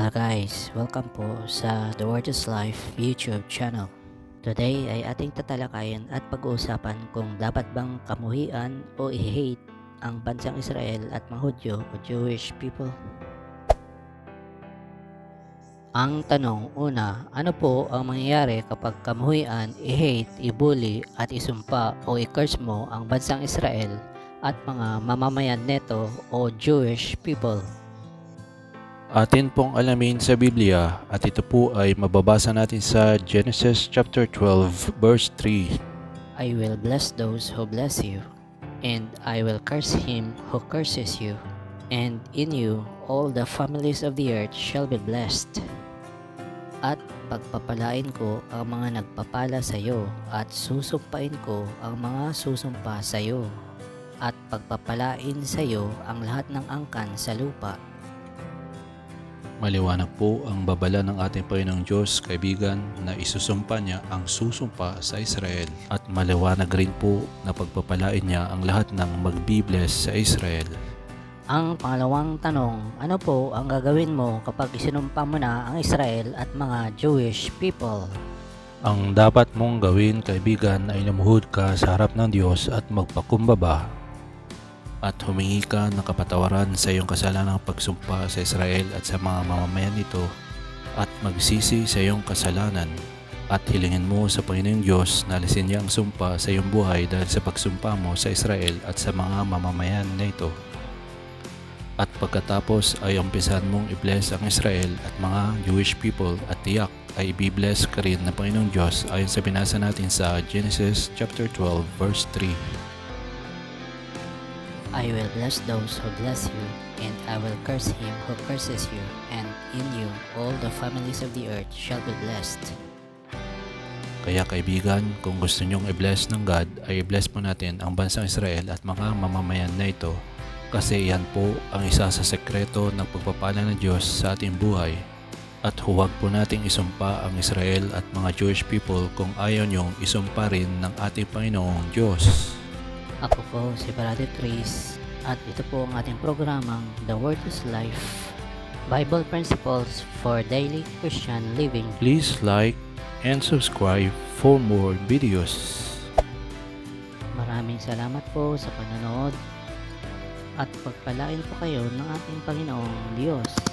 Hello guys, welcome po sa The Word is Life YouTube channel. Today ay ating tatalakayin at pag-uusapan kung dapat bang kamuhian o i-hate ang bansang Israel at mga Hudyo o Jewish people. Ang tanong, una, ano po ang mangyayari kapag kamuhian, i-hate, i-bully at isumpa o i-curse mo ang bansang Israel at mga mamamayan neto o Jewish people? Atin pong alamin sa Biblia at ito po ay mababasa natin sa Genesis chapter 12 verse 3. I will bless those who bless you, and I will curse him who curses you, and in you all the families of the earth shall be blessed. At pagpapalain ko ang mga nagpapala sa iyo, at susumpain ko ang mga susumpa sa iyo, at pagpapalain sa iyo ang lahat ng angkan sa lupa. Maliwanag po ang babala ng ating Panginoong Diyos, kaibigan, na isusumpa niya ang susumpa sa Israel at maliwanag rin po na pagpapalain niya ang lahat ng magbibless sa Israel. Ang pangalawang tanong, ano po ang gagawin mo kapag isinumpa mo na ang Israel at mga Jewish people? Ang dapat mong gawin, kaibigan, ay lumuhod ka sa harap ng Diyos at magpakumbaba at humingi ka ng kapatawaran sa iyong kasalanang pagsumpa sa Israel at sa mga mamamayan nito at magsisi sa iyong kasalanan at hilingin mo sa Panginoong Diyos na alisin niya ang sumpa sa iyong buhay dahil sa pagsumpa mo sa Israel at sa mga mamamayan na ito. At pagkatapos ay umpisan mong i-bless ang Israel at mga Jewish people at tiyak ay i-bless ka rin ng Panginoong Diyos ayon sa binasa natin sa Genesis chapter 12 verse 3. I will bless those who bless you, and I will curse him who curses you, and in you all the families of the earth shall be blessed. Kaya kaibigan, kung gusto nyong i-bless ng God, ay i-bless po natin ang bansang Israel at mga mamamayan na ito. Kasi yan po ang isa sa sekreto ng pagpapala ng Diyos sa ating buhay. At huwag po nating isumpa ang Israel at mga Jewish people kung ayaw nyong isumpa rin ng ating Panginoong Diyos. Ako po si Brother Tris, at ito po ang ating programang The Word is Life, Bible Principles for Daily Christian Living. Please like and subscribe for more videos. Maraming salamat po sa panonood at pagpalain po kayo ng ating Panginoong Diyos.